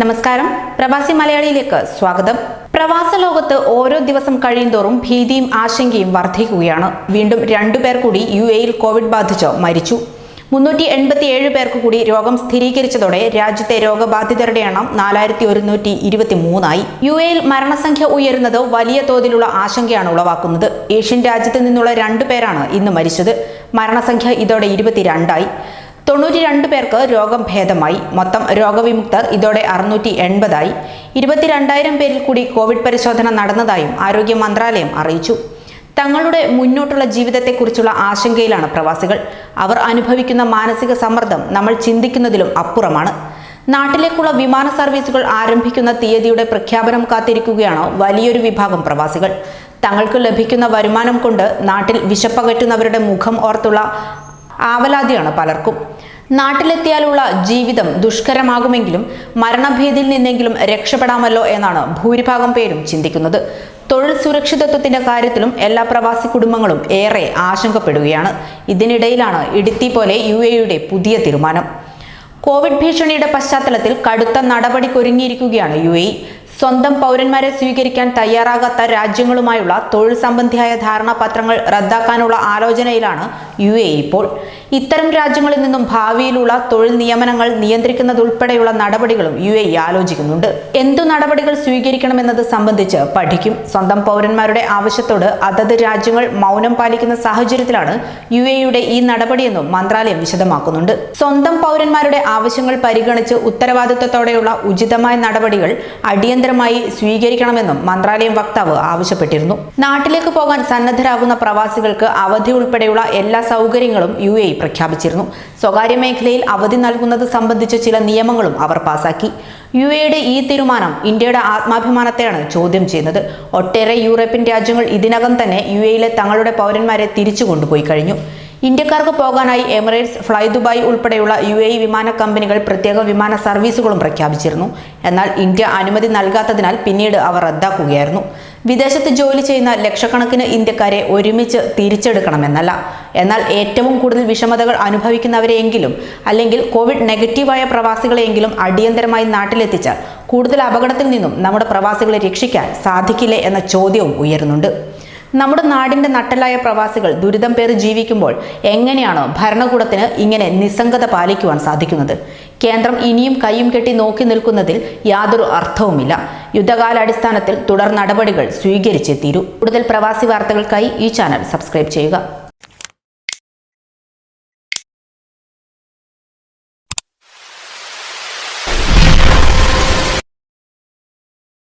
നമസ്കാരം. പ്രവാസി മലയാളിയിലേക്ക് സ്വാഗതം. പ്രവാസ ലോകത്ത് ഓരോ ദിവസം കഴിയുന്തോറും ഭീതിയും ആശങ്കയും വർദ്ധിക്കുകയാണ് വീണ്ടും രണ്ടുപേർ കൂടി യു എയിൽ കോവിഡ് ബാധിച്ച് മരിച്ചു. മുന്നൂറ്റി എൺപത്തിയേഴ് പേർക്ക് കൂടി രോഗം സ്ഥിരീകരിച്ചതോടെ രാജ്യത്തെ രോഗബാധിതരുടെ എണ്ണം നാലായിരത്തി ഒരുന്നൂറ്റി ഇരുപത്തി മൂന്നായി യു എയിൽ മരണസംഖ്യ ഉയരുന്നത് വലിയ തോതിലുള്ള ആശങ്കയാണ് ഉളവാക്കുന്നത്. ഏഷ്യൻ രാജ്യത്ത് നിന്നുള്ള രണ്ടു പേരാണ് ഇന്ന് മരിച്ചത്. മരണസംഖ്യ ഇതോടെ ഇരുപത്തിരണ്ടായി. തൊണ്ണൂറ്റി രണ്ട് പേർക്ക് രോഗം ഭേദമായി. മൊത്തം രോഗവിമുക്തർ ഇതോടെ അറുന്നൂറ്റി എൺപതായി. ഇരുപത്തിരണ്ടായിരം പേരിൽ കൂടി കോവിഡ് പരിശോധന നടന്നതായും ആരോഗ്യ മന്ത്രാലയം അറിയിച്ചു. തങ്ങളുടെ മുന്നോട്ടുള്ള ജീവിതത്തെക്കുറിച്ചുള്ള ആശങ്കയിലാണ് പ്രവാസികൾ. അവർ അനുഭവിക്കുന്ന മാനസിക സമ്മർദ്ദം നമ്മൾ ചിന്തിക്കുന്നതിലും അപ്പുറമാണ്. നാട്ടിലേക്കുള്ള വിമാന സർവീസുകൾ ആരംഭിക്കുന്ന തീയതിയുടെ പ്രഖ്യാപനം കാത്തിരിക്കുകയാണ് വലിയൊരു വിഭാഗം പ്രവാസികൾ. തങ്ങൾക്ക് ലഭിക്കുന്ന വരുമാനം കൊണ്ട് നാട്ടിൽ വിശപ്പകറ്റുന്നവരുടെ മുഖം ഓർത്തുള്ള ആവലാതിയാണ് പലർക്കും. നാട്ടിലെത്തിയാലുള്ള ജീവിതം ദുഷ്കരമാകുമെങ്കിലും മരണഭീതിയിൽ നിന്നെങ്കിലും രക്ഷപ്പെടാമല്ലോ എന്നാണ് ഭൂരിഭാഗം പേരും ചിന്തിക്കുന്നത്. തൊഴിൽ സുരക്ഷിതത്വത്തിന്റെ കാര്യത്തിലും എല്ലാ പ്രവാസി കുടുംബങ്ങളും ഏറെ ആശങ്കപ്പെടുകയാണ്. ഇതിനിടയിലാണ് ഇടുത്തി പോലെ യു എയുടെ പുതിയ തീരുമാനം. കോവിഡ് ഭീഷണിയുടെ പശ്ചാത്തലത്തിൽ കടുത്ത നടപടിക്കൊരുങ്ങിയിരിക്കുകയാണ് യു എ സ്വന്തം പൗരന്മാരെ സ്വീകരിക്കാൻ തയ്യാറാകാത്ത രാജ്യങ്ങളുമായുള്ള തൊഴിൽ സംബന്ധിയായ ധാരണാപത്രങ്ങൾ റദ്ദാക്കാനുള്ള ആലോചനയിലാണ് യു എ ഇപ്പോൾ. ഇത്തരം രാജ്യങ്ങളിൽ നിന്നും ഭാവിയിലുള്ള തൊഴിൽ നിയമനങ്ങൾ നിയന്ത്രിക്കുന്നതുൾപ്പെടെയുള്ള നടപടികളും യു എ ആലോചിക്കുന്നുണ്ട്. എന്തു നടപടികൾ സ്വീകരിക്കണമെന്നത് സംബന്ധിച്ച് പഠിക്കും. സ്വന്തം പൗരന്മാരുടെ ആവശ്യത്തോട് അതത് രാജ്യങ്ങൾ മൗനം പാലിക്കുന്ന സാഹചര്യത്തിലാണ് യു എയുടെ ഈ നടപടിയെന്നും മന്ത്രാലയം വിശദമാക്കുന്നുണ്ട്. സ്വന്തം പൗരന്മാരുടെ ആവശ്യങ്ങൾ പരിഗണിച്ച് ഉത്തരവാദിത്തത്തോടെയുള്ള ഉചിതമായ നടപടികൾ അടിയന്തരമായി സ്വീകരിക്കണമെന്നും മന്ത്രാലയം വക്താവ് ആവശ്യപ്പെട്ടിരുന്നു. നാട്ടിലേക്ക് പോകാൻ സന്നദ്ധരാകുന്ന പ്രവാസികൾക്ക് അവധി ഉൾപ്പെടെയുള്ള എല്ലാ സൗകര്യങ്ങളും യു എ പ്രഖ്യാപിച്ചിരുന്നു. സ്വകാര്യ മേഖലയിൽ അവധി നൽകുന്നത് സംബന്ധിച്ച ചില നിയമങ്ങളും അവർ പാസാക്കി. യു എയുടെ ഈ തീരുമാനം ഇന്ത്യയുടെ ആത്മാഭിമാനത്തെയാണ് ചോദ്യം ചെയ്യുന്നത്. ഒട്ടേറെ യൂറോപ്യൻ രാജ്യങ്ങൾ ഇതിനകം തന്നെ യു എയിലെ തങ്ങളുടെ പൗരന്മാരെ തിരിച്ചു കൊണ്ടുപോയി കഴിഞ്ഞു. ഇന്ത്യക്കാർക്ക് പോകാനായി എമിറേറ്റ്സ് ഫ്ലൈ ദുബായ് ഉൾപ്പെടെയുള്ള യു എ വിമാന കമ്പനികൾ പ്രത്യേക വിമാന സർവീസുകളും പ്രഖ്യാപിച്ചിരുന്നു. എന്നാൽ ഇന്ത്യ അനുമതി നൽകാത്തതിനാൽ പിന്നീട് അവർ റദ്ദാക്കുകയായിരുന്നു. വിദേശത്ത് ജോലി ചെയ്യുന്ന ലക്ഷക്കണക്കിന് ഇന്ത്യക്കാരെ ഒരുമിച്ച് തിരിച്ചെടുക്കണമെന്നല്ല. എന്നാൽ ഏറ്റവും കൂടുതൽ വിഷമതകൾ അനുഭവിക്കുന്നവരെയെങ്കിലും അല്ലെങ്കിൽ കോവിഡ് നെഗറ്റീവായ പ്രവാസികളെയെങ്കിലും അടിയന്തരമായി നാട്ടിലെത്തിച്ചാൽ കൂടുതൽ അപകടത്തിൽ നിന്നും നമ്മുടെ പ്രവാസികളെ രക്ഷിക്കാൻ സാധിക്കില്ലേ എന്ന ചോദ്യവും ഉയരുന്നുണ്ട്. നമ്മുടെ നാടിന്റെ നട്ടലായ പ്രവാസികൾ ദുരിതം പേറി ജീവിക്കുമ്പോൾ എങ്ങനെയാണോ ഭരണകൂടത്തിന് ഇങ്ങനെ നിസ്സംഗത പാലിക്കുവാൻ സാധിക്കുന്നത്? കേന്ദ്രം ഇനിയും കൈയും കെട്ടി നോക്കി നിൽക്കുന്നതിൽ യാതൊരു അർത്ഥവുമില്ല. യുദ്ധകാലാടിസ്ഥാനത്തിൽ തുടർ നടപടികൾ സ്വീകരിച്ചേ തീരൂ. കൂടുതൽ പ്രവാസി വാർത്തകൾക്കായി ഈ ചാനൽ സബ്സ്ക്രൈബ് ചെയ്യുക.